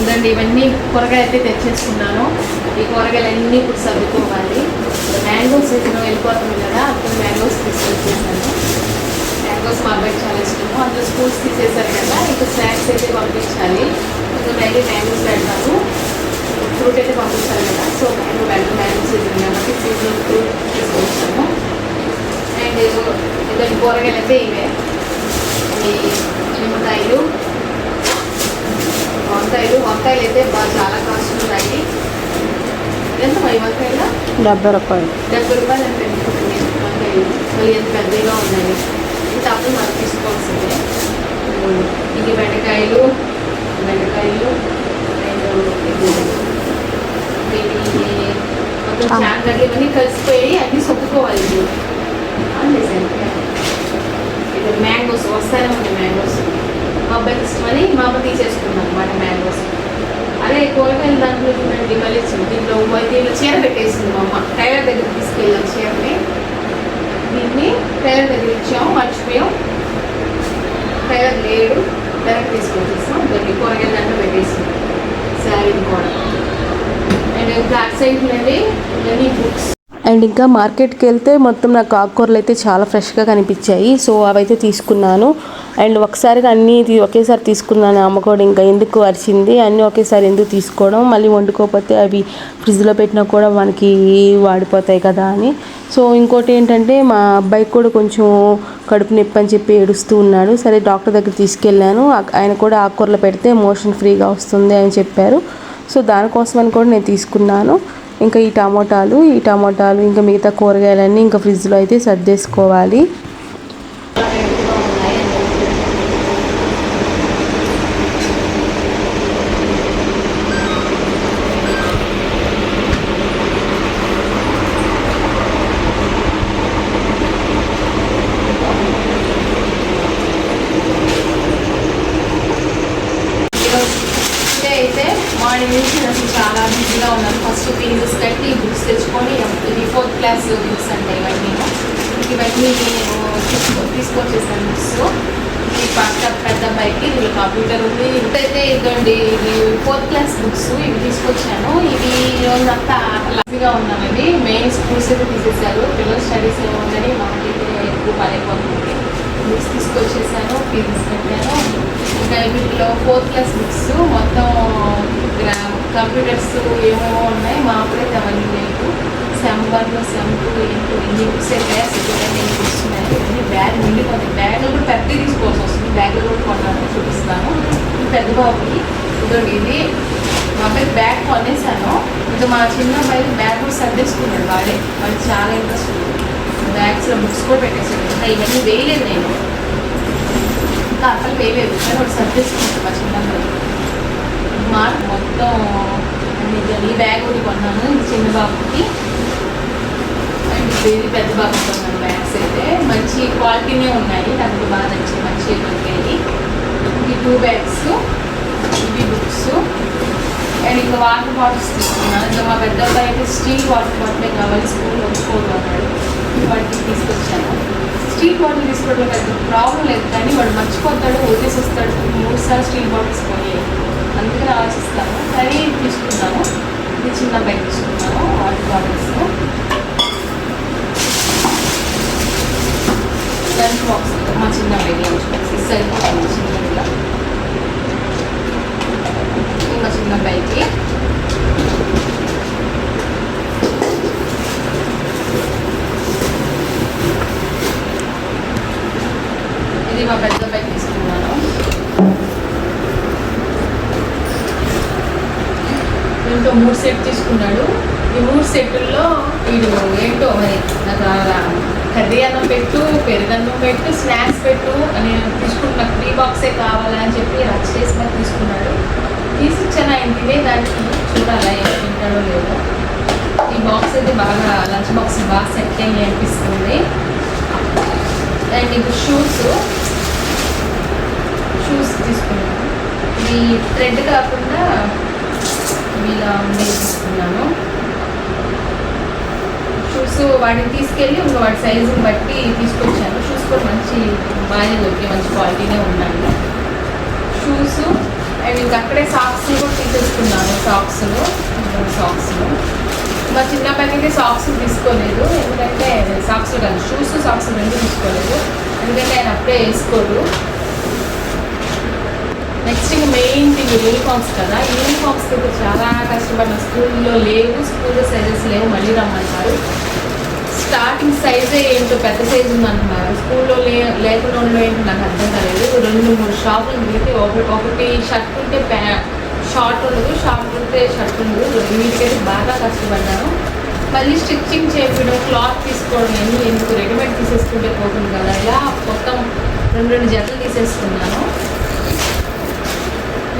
ఇదండి ఇవన్నీ కూరగాయలు అయితే తెచ్చేసుకున్నాను. ఈ కూరగాయలు అన్నీ ఇప్పుడు సర్దుకోవాలి. మ్యాంగోస్ సీజన్ వెళ్ళిపోతుంది కదా అప్పుడు మ్యాంగోస్ తీసుకొచ్చేసాను. మ్యాంగోస్ మా అబ్బాయికి చాలా ఇష్టము. అందులో స్కూల్స్ తీసేసారు కదా ఇంకా స్నాక్స్ అయితే పంపించాలి. ఇంకా డైలీ మ్యాంగోస్ పెడతాను ఫ్రూట్ అయితే పంపించాలి కదా so mango mango mango season కాబట్టి సీజన్ ఫ్రూట్ తీసుకొచ్చాము. అండ్ ఇదండి కూరగాయలు అయితే ఇవే. ఈ నిమ్మకాయలు వంకాయలు. వంకాయలు అయితే బాగా చాలా కాస్ట్ ఉన్నాయి ఎంత మరి వంకాయలు? డెబ్బై రూపాయలు. డెబ్బై రూపాయలు అంటే వంకాయలు. మళ్ళీ ఎంత పెద్దగా ఉన్నాయి? ఇంత అప్పుడు మనం తీసుకోవాల్సిందే. ఇంక బెండకాయలు. బెండకాయలు ఇది ఇది ఆ. చాంగడ్లు ఇవన్నీ కలిసిపోయి అన్నీ సొప్పుకోవాలి ఇది ఇది మ్యాంగోస్. వస్తానే ఉంది మ్యాంగోస్. మా అబ్బాయికి ఇష్టమని మా అమ్మ తీసేసుకున్నాం అనమాట మ్యాంగోస్. అదే కూరగాయలు దాంట్లో చూడండి మళ్ళీ దీంట్లో దీంట్లో చీర పెట్టేసింది మా అమ్మ. టైలర్ దగ్గర తీసుకెళ్ళాం చీరని. దీన్ని టైలర్ దగ్గర ఇచ్చాము మర్చిపోయాం. టైలర్ లేడు డైరెక్ట్ తీసుకొచ్చేసాం దాన్ని కూరగాయలు దాంట్లో పెట్టేసింది. శారీని కూడా. అండ్ దాట్ సైడ్ నుండి ఇవన్నీ బుక్స్. అండ్ ఇంకా మార్కెట్కి వెళ్తే మొత్తం నాకు ఆకుకూరలు అయితే చాలా ఫ్రెష్గా కనిపించాయి. సో అవైతే తీసుకున్నాను. అండ్ ఒకసారిగా అన్నీ ఒకేసారి తీసుకున్నాను. అమ్మ కూడా ఇంకా ఎందుకు అరిచింది? అన్నీ ఒకేసారి ఎందుకు తీసుకోవడం? మళ్ళీ వండుకోకపోతే అవి ఫ్రిడ్జ్లో పెట్టినా కూడా మనకి వాడిపోతాయి కదా అని. సో ఇంకోటి ఏంటంటే మా అబ్బాయికి కూడా కొంచెం కడుపు నొప్పి అని చెప్పి ఏడుస్తూ ఉన్నాడు. సరే డాక్టర్ దగ్గర తీసుకెళ్ళాను. ఆయన కూడా ఆకుకూరలు పెడితే మోషన్ ఫ్రీగా వస్తుంది అని చెప్పారు. సో దానికోసమని కూడా నేను తీసుకున్నాను. ఇంకా ఈ టమోటాలు ఈ టమోటాలు ఇంకా మిగతా కూరగాయలన్నీ ఇంకా ఫ్రిడ్జ్లో అయితే సర్దేసుకోవాలి డే అయితే మార్నింగ్ నుంచి నేను అసలు చాలా ఉన్నాను ఫస్ట్ ఫీజెస్ కట్టి బుక్స్ తెచ్చుకొని ఇది ఫోర్త్ క్లాస్ బుక్స్ అంటే ఇవన్నీ. ఇవన్నీ నేను తీసుకో తీసుకొచ్చేసాను బుక్స్ ఈ పక్క పెద్ద అబ్బాయికి దీనిలో కంప్యూటర్ ఉంది. ఇంతైతే ఇదండి ఇది ఫోర్త్ క్లాస్ బుక్స్ ఇవి తీసుకొచ్చాను. ఇవి రోజంతా లగ్గా ఉన్నానండి మెయిన్ స్కూల్స్ అయితే తీసేశారు. పిల్లల స్టడీస్ ఏముందని మాకైతే ఎక్కువ పని అయిపోతుంది బుక్స్ తీసుకొచ్చేసాను ఫీజు కట్టాను. ఇంకా వీటిలో ఫోర్త్ క్లాస్ బుక్స్ మొత్తం గ్రా కంప్యూటర్స్ ఏమేమో ఉన్నాయి మా అప్పుడైతే అవన్నీ లేవు. సెమ్ వన్ సెమ్ టూ ఏంటో ఇన్ని బుక్స్ అయితే ఎన్ని బుక్స్ ఉన్నాయి ఇవన్నీ బ్యాగ్ నిండిపోతాయి బ్యాగ్లో కూడా పెద్ద తీసుకోవాల్సి వస్తుంది. బ్యాగ్లో కూడా కొన్నాను చూపిస్తాను. పెద్ద బాబుకి ఇదిగోండి ఇది మా అబ్బాయి బ్యాగ్ కొనేసాను. ఇంకా మా చిన్న అబ్బాయి బ్యాగ్ కూడా సర్దేసుకున్నాడు వాడే. వాడికి చాలా ఇంట్రెస్ట్ ఉంది. బ్యాగ్స్లో బుక్స్ కూడా పెట్టేసాడు. ఇంకా ఇవన్నీ వేయలేదు నేను. ఇంకా అసలు వేయలేదు. కానీ వాడు సర్దేసుకున్నాడు మా చిన్న అబ్బాయి. మార్క్ మొత్తం ఈ బ్యాగ్ ఒకటి కొన్నాను ఇది చిన్న బాబుకి. అండ్ ఇది పెద్ద బాబు కొన్నాను బ్యాగ్స్ అయితే. మంచి క్వాలిటీనే ఉన్నాయి నాకు బాగా నచ్చి మంచి దొరికాయి. ఈ టూ బ్యాగ్స్ ఇవి బుక్స్ అండ్ ఇంకా వాటర్ బాటిల్స్ తీసుకున్నాను. ఇంకా మా పెద్ద అబ్బాయి అయితే స్టీల్ వాటర్ బాటిల్ కావాలి స్కూల్ వచ్చుకోవడం అన్నాడు. వాటికి తీసుకొచ్చాను. స్టీల్ బాటిల్ తీసుకోవడం పెద్ద ప్రాబ్లం లేదు కానీ వాడు మర్చిపోతాడు వదిలేసి వస్తాడు. మూడు సార్లు స్టీల్ బాటిల్స్ పోయాయి అందుకని ఆలోచిస్తాము కానీ తీసుకున్నాను ఇది చిన్న బైక్ తీసుకున్నాను వాటర్ బాటిల్స్ లంచ్ బాక్స్ మా చిన్న బైక్ లంచ్ బాక్స్ సరిపోతుంది చిన్న మా చిన్న అబ్బాయికి ఇది మా పెద్ద అబ్బాయికి తీసుకున్నాను దీంట్లో మూడు చేసుకున్నాడు. ఈ మూడు సెట్టుల్లో వీడు ఏంటో మరి? నాకు కర్రీ అన్నం పెట్టు పెరుగన్నం పెట్టు స్నాక్స్ పెట్టు అని తీసుకున్న నాకు త్రీ బాక్సే కావాలా అని చెప్పి రచ్ చేసి మరి తీసుకున్నాడు. తీసుకొచ్చాను ఆయన తినే దానికి. చూడాలా ఏం తింటాడో లేదో. ఈ బాక్స్ అయితే బాగా లంచ్ బాక్స్ బాగా సెట్ అయ్యి అనిపిస్తుంది. అండ్ ఇప్పుడు షూస్. షూస్ తీసుకున్నాను. ఇవి థ్రెడ్ కాకుండా ఇలా ఉండే తీసుకున్నాను. షూస్ వాటిని తీసుకెళ్ళి ఇంకా వాటి సైజుని బట్టి తీసుకొచ్చాను. షూస్ కూడా మంచి బాగానే దొరికి మంచి క్వాలిటీనే ఉన్నాయి. షూస్ అండ్ ఇంకా అక్కడే సాక్స్ కూడా తీసేసుకున్నాను సాక్స్లు సాక్స్లు మా చిన్న అబ్బాయికి అయితే సాక్స్ తీసుకోలేదు. ఎందుకంటే సాక్స్ కాదు షూస్ సాక్స్ రెండు తీసుకోలేదు. ఎందుకంటే ఆయన అప్పుడే వేసుకోడు నెక్స్ట్ ఇంక మెయిన్ థింగ్ యూనిఫామ్స్ కదా. యూనిఫామ్స్ అయితే చాలా కష్టపడిన స్కూల్లో లేవు స్కూల్లో సైజెస్ లేవు మళ్ళీ రమ్మంటారు స్టార్టింగ్ సైజే ఏంటో పెద్ద సైజ్ ఉందంటున్నారు. స్కూల్లో లే లేకుండా ఉండడం ఏంటో నాకు అర్థం కాలేదు. రెండు మూడు షాపులు తిరిగితే ఒకటి ఒకటి షర్ట్ ఉంటే ప్యా షార్ట్ ఉండదు షార్ట్ ఉంటే షర్ట్ ఉండదు. వీటికైతే బాగా కష్టపడ్డాను. మళ్ళీ స్టిచ్చింగ్ చేయించడం క్లాత్ తీసుకోవడం ఎన్ని ఎందుకు? రెడీమేడ్ తీసేసుకుంటే పోతుంది కదా. ఇలా మొత్తం రెండు రెండు జతలు తీసేసుకున్నాను.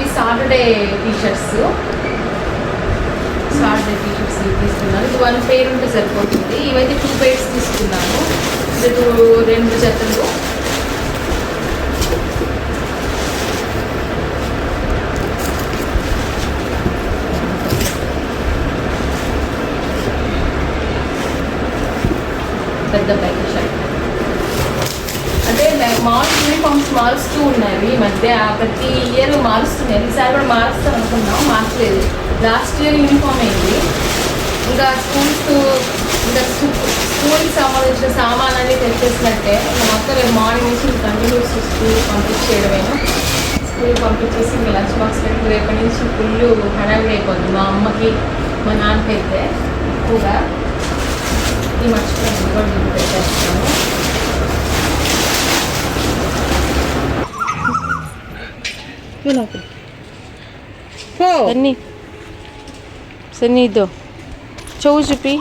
ఇవి సాటర్డే టీషర్ట్స్ సాటర్డే టీషర్ట్స్ తీసుకున్నాను. ఇది వన్ పేర్ ఉంటే సరిపోతుంది. ఇవైతే టూ పేర్స్ తీసుకున్నాను. ఇది టూ- రెండు జతలు. పెద్ద బైక్ మాల్స్ యూనిఫామ్స్ మారుస్తూ ఉన్నాయి. ఈ మధ్య ప్రతి ఇయర్ మారుస్తున్నాయి. ఈసారి కూడా మారుస్తాను అనుకున్నాం మార్చలేదు. లాస్ట్ ఇయర్ యూనిఫామ్ అయింది ఇంకా స్కూల్స్ ఇంకా స్కూల్కి సంబంధించిన సామాన్ అనేది తెచ్చేసినట్టే. ఇంకా మొత్తం రేపు మార్నింగ్ నుంచి కంటిన్యూస్ స్కూల్ పంపించేయడమేను స్కూల్ పంపించేసి ఇంకా లంచ్ బాక్స్ పెట్టి రేపటి నుంచి ఫుల్ హడావిడి అయిపోద్ది. మా అమ్మకి మా నాన్నకి అయితే ఎక్కువగా ఈ మర్చిపోయింది కూడా పెట్టేస్తాను సన్నీ. సన్నీ ఇదో. చెవు చూపి.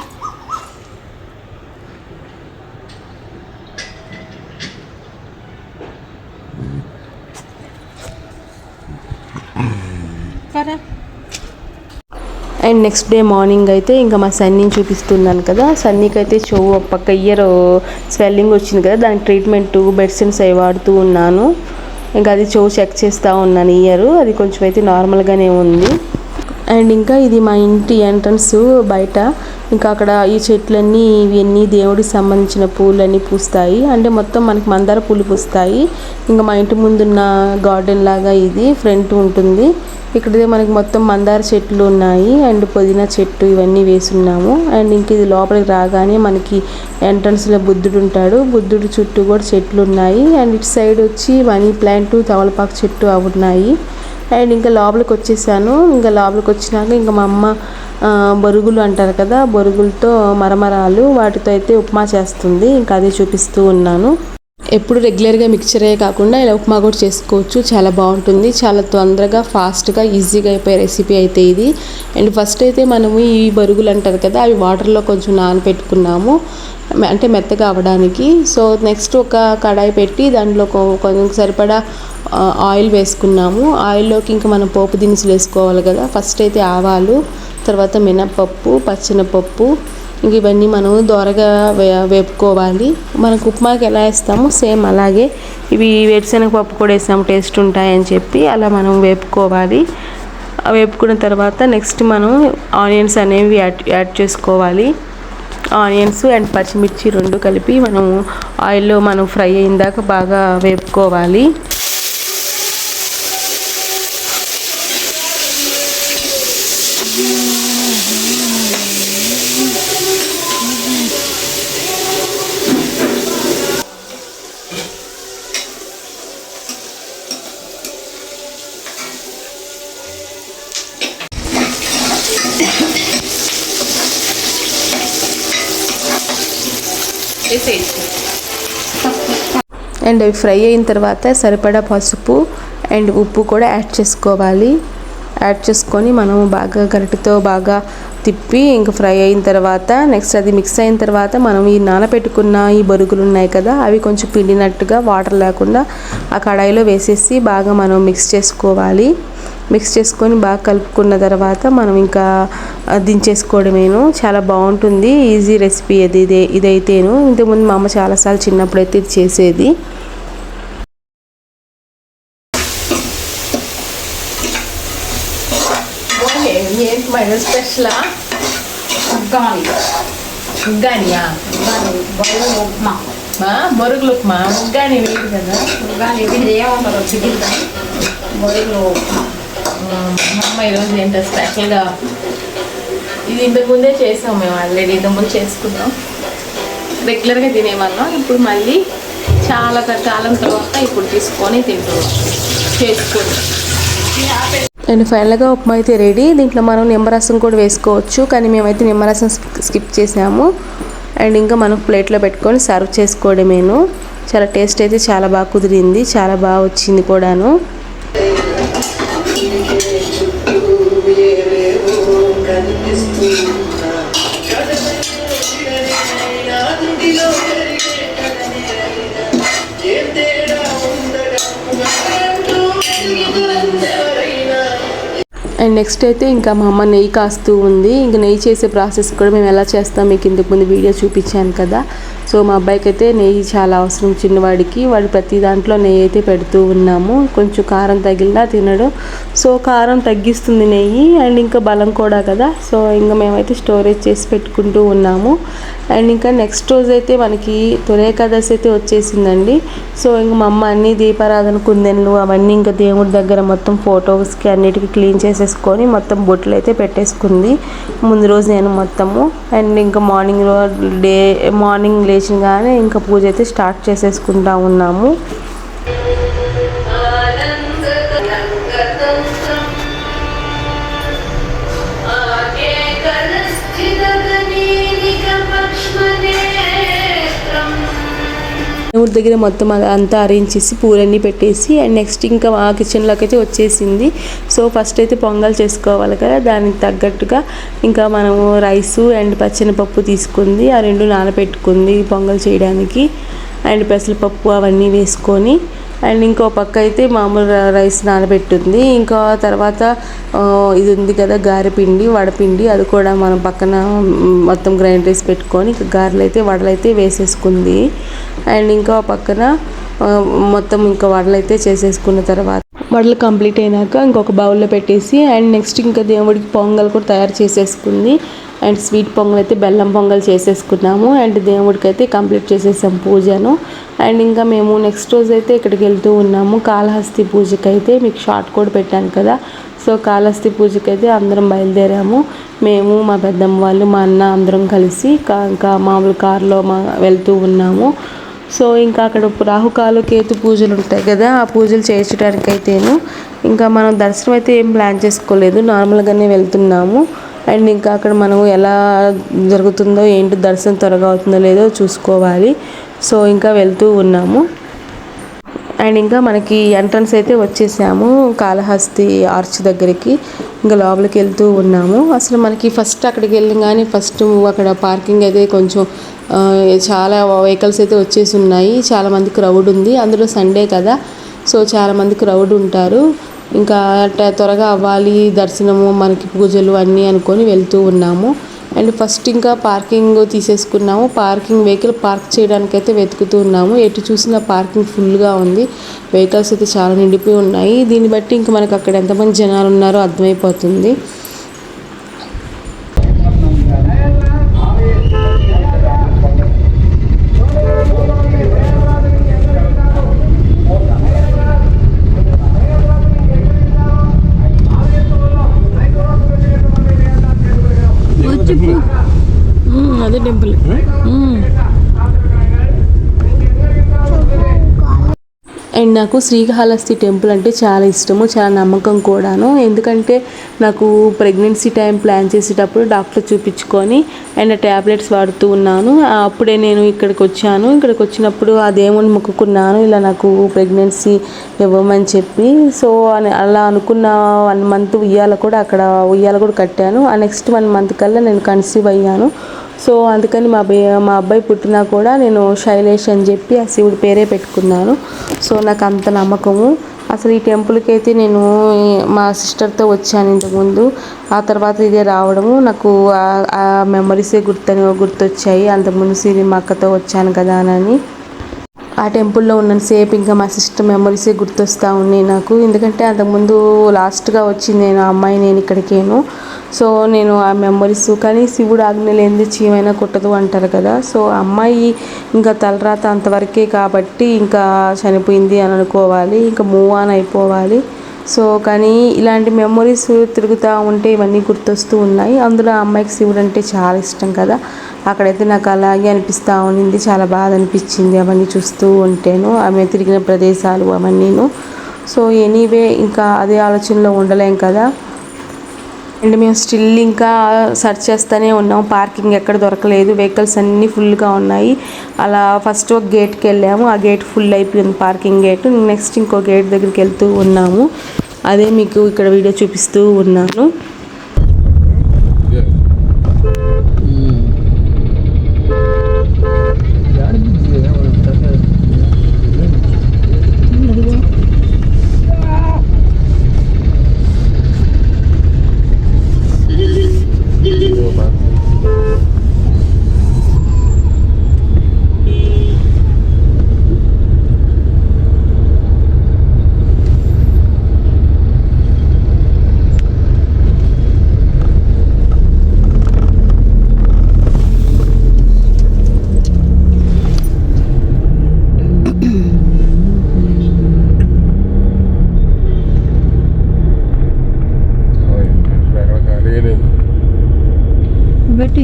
అండ్ నెక్స్ట్ డే మార్నింగ్ అయితే ఇంకా మా సన్నీని చూపిస్తున్నాను కదా. సన్నీకి అయితే చెవు పక్క ఇయర్ స్వెల్లింగ్ వచ్చింది కదా. దానికి ట్రీట్మెంట్ మెడిసిన్స్ అవి వాడుతూ ఉన్నాను. ఇంకా అది చూ చెక్ చేస్తూ ఉన్నాను ఇయర్ అది కొంచెం అయితే నార్మల్గానే ఉంది. అండ్ ఇంకా ఇది మా ఇంటి ఎంట్రన్స్ బయట. ఇంకా అక్కడ ఈ చెట్లన్నీ ఇవన్నీ దేవుడికి సంబంధించిన పూలన్నీ పూస్తాయి. అంటే మొత్తం మనకి మందార పూలు పూస్తాయి. ఇంకా మా ఇంటి ముందున్న గార్డెన్ లాగా ఇది ఫ్రంట్ ఉంటుంది. ఇక్కడ మనకి మొత్తం మందార చెట్లు ఉన్నాయి. అండ్ పుదీనా చెట్టు ఇవన్నీ వేసున్నాము. అండ్ ఇంక ఇది లోపలికి రాగానే మనకి ఎంట్రన్స్లో బుద్ధుడు ఉంటాడు. బుద్ధుడు చుట్టూ కూడా చెట్లు ఉన్నాయి. అండ్ ఇటు సైడ్ వచ్చి మనీ ప్లాంట్ తమలపాకు చెట్టు అవి ఉన్నాయి. అండ్ ఇంకా లోపలికి వచ్చేసాను. ఇంకా లోపలికి వచ్చినాక ఇంకా మా అమ్మ బొరుగులు అంటారు కదా బొరుగులతో మరమరాలు వాటితో అయితే ఉప్మా చేస్తుంది. ఇంకా అదే చూపిస్తూ ఉన్నాను. ఎప్పుడు రెగ్యులర్గా మిక్చరే కాకుండా ఇలా ఉప్మా కూడా చేసుకోవచ్చు. చాలా బాగుంటుంది. చాలా తొందరగా ఫాస్ట్గా ఈజీగా అయిపోయే రెసిపీ అయితే ఇది. అండ్ ఫస్ట్ అయితే మనము ఈ బరుగులు అంటారు కదా అవి వాటర్లో కొంచెం నానబెట్టుకున్నాము అంటే మెత్తగా అవ్వడానికి. సో నెక్స్ట్ ఒక కడాయి పెట్టి దాంట్లో కొంచెం సరిపడా ఆయిల్ వేసుకున్నాము. ఆయిల్లోకి ఇంకా మనం పోపు దినుసులు వేసుకోవాలి కదా. ఫస్ట్ అయితే ఆవాలు తర్వాత మినప్పప్పు పచ్చినపప్పు ఇంక ఇవన్నీ మనం దోరగా వే వేపుకోవాలి. మనకు ఉప్మాకి ఎలా వేస్తామో సేమ్ అలాగే. ఇవి వేరుశనగపప్పు కూడా వేసాము టేస్ట్ ఉంటాయని చెప్పి అలా మనం వేపుకోవాలి. వేపుకున్న తర్వాత నెక్స్ట్ మనం ఆనియన్స్ అనేవి యాడ్ యాడ్ చేసుకోవాలి. ఆనియన్స్ అండ్ పచ్చిమిర్చి రెండు కలిపి మనం ఆయిల్లో మనం ఫ్రై అయిన దాకా బాగా వేపుకోవాలి. అండ్ అవి ఫ్రై అయిన తర్వాత సరిపడా పసుపు అండ్ ఉప్పు కూడా యాడ్ చేసుకోవాలి. యాడ్ చేసుకొని మనం బాగా గరిటతో బాగా తిప్పి ఇంకా ఫ్రై అయిన తర్వాత నెక్స్ట్ అది మిక్స్ అయిన తర్వాత మనం ఈ నానబెట్టుకున్న ఈ బరుగులు ఉన్నాయి కదా అవి కొంచెం పిండినట్టుగా వాటర్ లేకుండా ఆ కడాయిలో వేసేసి బాగా మనం మిక్స్ చేసుకోవాలి. మిక్స్ చేసుకొని బాగా కలుపుకున్న తర్వాత మనం ఇంకా దించేసుకోవడమేను. చాలా బాగుంటుంది. ఈజీ రెసిపీ అది ఇదే ఇదైతేను. ఇంతకుముందు మా అమ్మ చాలాసార్లు చిన్నప్పుడు అయితే ఇది చేసేది. స్పెషలా ఉప్మా. బొరుగులు ఉగ్గాని వేడి కదా? ఉగ్గాని ఇది ఏమంటారు చికెన్ బొయ్యలు ఉప్మా. అమ్మ ఈరోజు ఏంటో స్పెషల్గా ఇది ఇంతకుముందే చేసాం మేము ఆల్రెడీ ఇంతకు ముందు చేసుకున్నాం. రెగ్యులర్గా తినేవాళ్ళం ఇప్పుడు మళ్ళీ చాలా కాలం తర్వాత ఇప్పుడు తీసుకొని తింటున్నాం చేసుకుని. అండ్ ఫైనల్గా ఉప్మా అయితే రెడీ. దీంట్లో మనం నిమ్మరసం కూడా వేసుకోవచ్చు కానీ మేమైతే నిమ్మరసం స్కిప్ చేసాము. అండ్ ఇంకా మనం ప్లేట్లో పెట్టుకొని సర్వ్ చేసుకోవడమేను. చాలా టేస్ట్ అయితే చాలా బాగా కుదిరింది చాలా బాగా వచ్చింది కూడాను. అండ్ నెక్స్ట్ అయితే ఇంకా మా అమ్మ నెయ్యి కాస్తూ ఉంది. ఇంకా నెయ్యి చేసే ప్రాసెస్ కూడా మేము ఎలా చేస్తాం మీకు ఇంతకుముందు వీడియో చూపించాను కదా. సో మా అబ్బాయికి అయితే నెయ్యి చాలా అవసరం చిన్నవాడికి. వాడు ప్రతి దాంట్లో నెయ్యి అయితే పెడుతూ ఉన్నాము. కొంచెం కారం తగిలినా తినడు. సో కారం తగ్గిస్తుంది నెయ్యి అండ్ ఇంకా బలం కూడా కదా. సో ఇంకా మేమైతే స్టోరేజ్ చేసి పెట్టుకుంటూ ఉన్నాము. అండ్ ఇంకా నెక్స్ట్ రోజు అయితే మనకి తొలే ఏకాదశి అయితే వచ్చేసిందండి. సో ఇంకా మా అమ్మ అన్ని దీపారాధన కుందెన్లు అవన్నీ ఇంకా దేవుడి దగ్గర మొత్తం ఫొటోస్కి అన్నిటికీ క్లీన్ చేసేసుకొని మొత్తం బొట్లు అయితే పెట్టేసుకుంది. ముందు రోజు నేను మొత్తము. అండ్ ఇంకా మార్నింగ్ డే మార్నింగ్ లేచిగానే ఇంకా పూజ అయితే స్టార్ట్ చేసేసుకుంటా ఉన్నాము. దేవుడి దగ్గర మొత్తం అంతా అరేంజ్ చేసి పూలన్నీ పెట్టేసి అండ్ నెక్స్ట్ ఇంకా ఆ కిచెన్లోకి అయితే వచ్చేసింది. సో ఫస్ట్ అయితే పొంగల్ చేసుకోవాలి కదా దానికి తగ్గట్టుగా ఇంకా మనము రైసు అండ్ పచ్చనిపప్పు తీసుకుంది ఆ రెండు నానబెట్టుకుంది పొంగల్ చేయడానికి. అండ్ పెసరపప్పు అవన్నీ వేసుకొని అండ్ ఇంకో పక్క అయితే మామూలు రైస్ నానబెట్టుంది. ఇంకా తర్వాత ఇది ఉంది కదా గారెపిండి వడపిండి. అది కూడా మనం పక్కన మొత్తం గ్రైండ్ రైస్ పెట్టుకొని ఇంకా గారెలు అయితే వడలు అయితే వేసేసుకుంది. అండ్ ఇంకా పక్కన మొత్తం ఇంకా వడలు అయితే చేసేసుకున్న తర్వాత వడలు కంప్లీట్ అయినాక ఇంకొక బౌల్లో పెట్టేసి అండ్ నెక్స్ట్ ఇంకా దేవుడికి పొంగల్ కూడా తయారు చేసేసుకుంది. అండ్ స్వీట్ పొంగల్ అయితే బెల్లం పొంగల్ చేసేసుకున్నాము అండ్ దేవుడికి అయితే కంప్లీట్ చేసేసాం పూజను. అండ్ ఇంకా మేము నెక్స్ట్ రోజు అయితే ఇక్కడికి వెళ్తూ ఉన్నాము. కాళహస్తి పూజకి అయితే మీకు షార్ట్ కూడా పెట్టాను కదా. సో కాళహస్తి పూజకి అయితే అందరం బయలుదేరాము. మేము మా పెద్దమ్మ వాళ్ళు మా అన్న అందరం కలిసి కా- ఇంకా మామూలు కారులో మా వెళ్తూ ఉన్నాము. సో ఇంకా అక్కడ రాహుకాలు కేతు పూజలు ఉంటాయి కదా ఆ పూజలు చేయించడానికి అయితేను ఇంకా మనం దర్శనం అయితే ఏం ప్లాన్ చేసుకోలేదు. నార్మల్గానే వెళ్తున్నాము. అండ్ ఇంకా అక్కడ మనం ఎలా జరుగుతుందో ఏంటి దర్శనం త్వరగా అవుతుందో లేదో చూసుకోవాలి. సో ఇంకా వెళ్తూ ఉన్నాము. అండ్ ఇంకా మనకి ఎంట్రన్స్ అయితే వచ్చేసాము కాళహస్తి ఆర్చ్ దగ్గరికి. ఇంకా లోపలికి వెళ్తూ ఉన్నాము. అసలు మనకి ఫస్ట్ అక్కడికి వెళ్ళి కానీ ఫస్ట్ అక్కడ పార్కింగ్ అయితే కొంచెం చాలా వెహికల్స్ అయితే వచ్చేసి ఉన్నాయి. చాలామంది క్రౌడ్ ఉంది. అందులో సండే కదా సో చాలామంది క్రౌడ్ ఉంటారు. ఇంకా అట్ట త్వరగా అవ్వాలి దర్శనము మనకి పూజలు అన్నీ అనుకొని వెళ్తూ ఉన్నాము. అండ్ ఫస్ట్ ఇంకా పార్కింగ్ తీసేసుకున్నాము. పార్కింగ్ వెహికల్ పార్క్ చేయడానికి అయితే వెతుకుతూ ఉన్నాము. ఎటు చూసినా పార్కింగ్ ఫుల్గా ఉంది. వెహికల్స్ అయితే చాలా నిండిపోయి ఉన్నాయి. దీన్ని బట్టి ఇంకా మనకు అక్కడ ఎంతమంది జనాలు ఉన్నారో అర్థమైపోతుంది. అదే టెంపుల్ అండ్ నాకు శ్రీకాళహస్తి టెంపుల్ అంటే చాలా ఇష్టము చాలా నమ్మకం కూడాను. ఎందుకంటే నాకు ప్రెగ్నెన్సీ టైం ప్లాన్ చేసేటప్పుడు డాక్టర్ చూపించుకొని అండ్ ట్యాబ్లెట్స్ వాడుతూ ఉన్నాను. అప్పుడే నేను ఇక్కడికి వచ్చాను. ఇక్కడికి వచ్చినప్పుడు ఆ దేవుని మొక్కుకున్నాను. ఇలా నాకు ప్రెగ్నెన్సీ ఇవ్వమని చెప్పి. సో అని- అలా అనుకున్న వన్ మంత్ ఉయ్యాల కూడా అక్కడ ఉయ్యాల కూడా కట్టాను. ఆ నెక్స్ట్ వన్ మంత్ కల్లా నేను కన్సీవ్ అయ్యాను. సో అందుకని మా మా అబ్బాయి పుట్టినా కూడా నేను శైలేష్ అని చెప్పి ఆ శివుడి పేరే పెట్టుకున్నాను. సో నాకు అంత నమ్మకము. అసలు ఈ టెంపుల్కి అయితే నేను మా సిస్టర్తో వచ్చాను ఇంతకుముందు. ఆ తర్వాత ఇదే రావడము. నాకు ఆ- ఆ మెమరీసే గుర్తు గుర్తొచ్చాయి. అంతకుముందు సిరి మా అక్కతో వచ్చాను కదా అని. ఆ టెంపుల్లో ఉన్నంతసేపు ఇంకా మా సిస్టర్ మెమరీసే గుర్తొస్తూ ఉన్నాయి నాకు. ఎందుకంటే అంతకుముందు లాస్ట్గా వచ్చింది నేను ఆ అమ్మాయి నేను ఇక్కడికేను. సో నేను ఆ మెమరీస్ కానీ శివుడు ఆజ్ఞ లేనిది చీమైనా కుట్టదు అంటారు కదా. సో ఆ అమ్మాయి ఇంకా తలరాత అంతవరకే కాబట్టి ఇంకా చనిపోయింది అని అనుకోవాలి. ఇంకా మూవ్ ఆన్ అయిపోవాలి. సో కానీ ఇలాంటి మెమొరీస్ తిరుగుతూ ఉంటే ఇవన్నీ గుర్తొస్తూ ఉన్నాయి. అందులో ఆ అమ్మాయికి శివుడు అంటే చాలా ఇష్టం కదా. అక్కడైతే నాకు అలాగే అనిపిస్తూ ఉండింది. చాలా బాధ అనిపించింది అవన్నీ చూస్తూ ఉంటేను. ఆమె తిరిగిన ప్రదేశాలు అవన్నీను. సో ఎనీవే ఇంకా అదే ఆలోచనలో ఉండలేం కదా. అండ్ మేము స్టిల్ ఇంకా సెర్చ్ చేస్తూనే ఉన్నాం. పార్కింగ్ ఎక్కడ దొరకలేదు. వెహికల్స్ అన్నీ ఫుల్గా ఉన్నాయి. అలా ఫస్ట్ ఒక గేట్కి వెళ్ళాము. ఆ గేట్ ఫుల్ అయిపోయింది పార్కింగ్ గేట్. నెక్స్ట్ ఇంకో గేట్ దగ్గరికి వెళ్తూ ఉన్నాము. అదే మీకు ఇక్కడ వీడియో చూపిస్తూ ఉన్నాను లేదు పెట్టి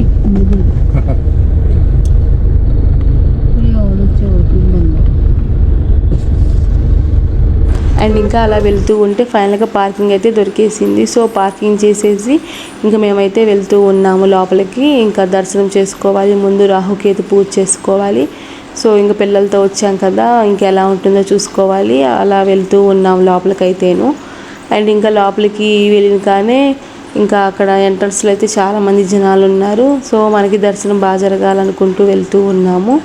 ఎవరు వచ్చేవాడు అండ్ ఇంకా అలా వెళ్తూ ఉంటే ఫైనల్గా పార్కింగ్ అయితే దొరికేసింది. సో పార్కింగ్ చేసేసి ఇంకా మేమైతే వెళ్తూ ఉన్నాము లోపలికి. ఇంకా దర్శనం చేసుకోవాలి. ముందు రాహుకేతు పూజ చేసుకోవాలి. సో ఇంకా పిల్లలతో వచ్చాం కదా ఇంకా ఎలా ఉంటుందో చూసుకోవాలి. అలా వెళ్తూ ఉన్నాం లోపలికైతేను. అండ్ ఇంకా లోపలికి వెళ్ళినగానే ఇంకా అక్కడ ఎంట్రన్స్లో అయితే చాలామంది జనాలు ఉన్నారు సో మనకి దర్శనం బాగా జరగాలనుకుంటూ వెళ్తూ ఉన్నాము.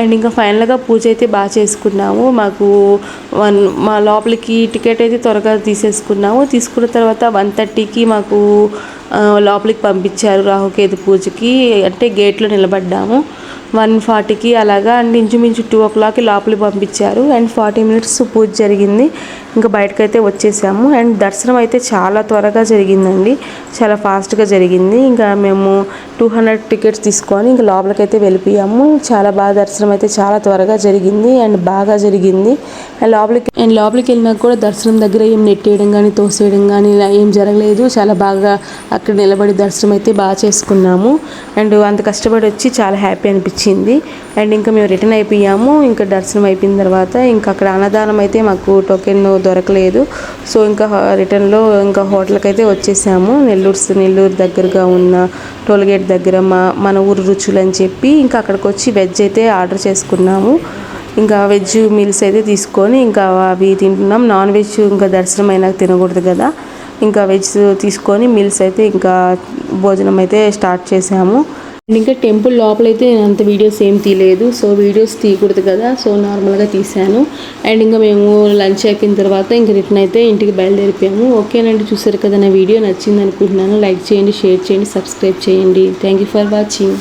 అండ్ ఇంకా ఫైనల్గా పూజ అయితే బాగా చేసుకున్నాము. మాకు వన్ మా లోపలికి టికెట్ అయితే త్వరగా తీసేసుకున్నాము. తీసుకున్న తర్వాత వన్ థర్టీకి మాకు లోపలికి పంపించారు రాహుకేతు పూజకి. అంటే గేట్లో నిలబడ్డాము. వన్ ఫార్టీకి అలాగా అండ్ ఇంచుమించు టూ ఓ క్లాక్కి లోపలికి పంపించారు. అండ్ ఫార్టీ మినిట్స్ పూజ జరిగింది. ఇంకా బయటకైతే వచ్చేసాము. అండ్ దర్శనం అయితే చాలా త్వరగా జరిగిందండి. చాలా ఫాస్ట్గా జరిగింది. ఇంకా మేము టూ హండ్రెడ్ టికెట్స్ తీసుకొని ఇంకా లోపలికైతే వెళ్ళిపోయాము. చాలా బాగా దర్శనం అయితే చాలా త్వరగా జరిగింది. అండ్ బాగా జరిగింది. అండ్ లోపలికి అండ్ లోపలికి వెళ్ళినా కూడా దర్శనం దగ్గర ఏం నెట్టేయడం కానీ తోసేయడం కానీ ఇలా ఏం జరగలేదు. చాలా బాగా అక్కడ నిలబడి దర్శనం అయితే బాగా చేసుకున్నాము. అండ్ అంత కష్టపడి వచ్చి చాలా హ్యాపీ అనిపించింది. అండ్ ఇంకా మేము రిటర్న్ అయిపోయాము. ఇంకా దర్శనం అయిపోయిన తర్వాత ఇంకా అక్కడ అన్నదానం అయితే మాకు టోకెన్ దొరకలేదు. సో ఇంకా రిటర్న్లో ఇంకా హోటల్కి అయితే వచ్చేసాము. నెల్లూరు నెల్లూరు దగ్గరగా ఉన్న టోల్గేట్ దగ్గర మా మన ఊరు రుచులు అని చెప్పి ఇంకా అక్కడికి వచ్చి వెజ్ అయితే ఆర్డర్ చేసుకున్నాము. ఇంకా వెజ్ మీల్స్ అయితే తీసుకొని ఇంకా అవి తింటున్నాం. నాన్ వెజ్ ఇంకా దర్శనం అయినాక తినకూడదు కదా. ఇంకా వెజ్ తీసుకొని మీల్స్ అయితే ఇంకా భోజనం అయితే స్టార్ట్ చేసాము. అండ్ ఇంకా టెంపుల్ లోపలైతే నేను అంత వీడియోస్ ఏం తీయలేదు. సో వీడియోస్ తీయకూడదు కదా. సో నార్మల్గా తీసాను అండ్ ఇంకా మేము లంచ్ అయిపోయిన తర్వాత ఇంక రిటర్న్ అయితే ఇంటికి బయలుదేరిపోయాము. ఓకేనండి చూసారు కదా నా వీడియో. నచ్చింది అనుకుంటున్నాను. లైక్ చేయండి షేర్ చేయండి సబ్స్క్రైబ్ చేయండి. Thank you for watching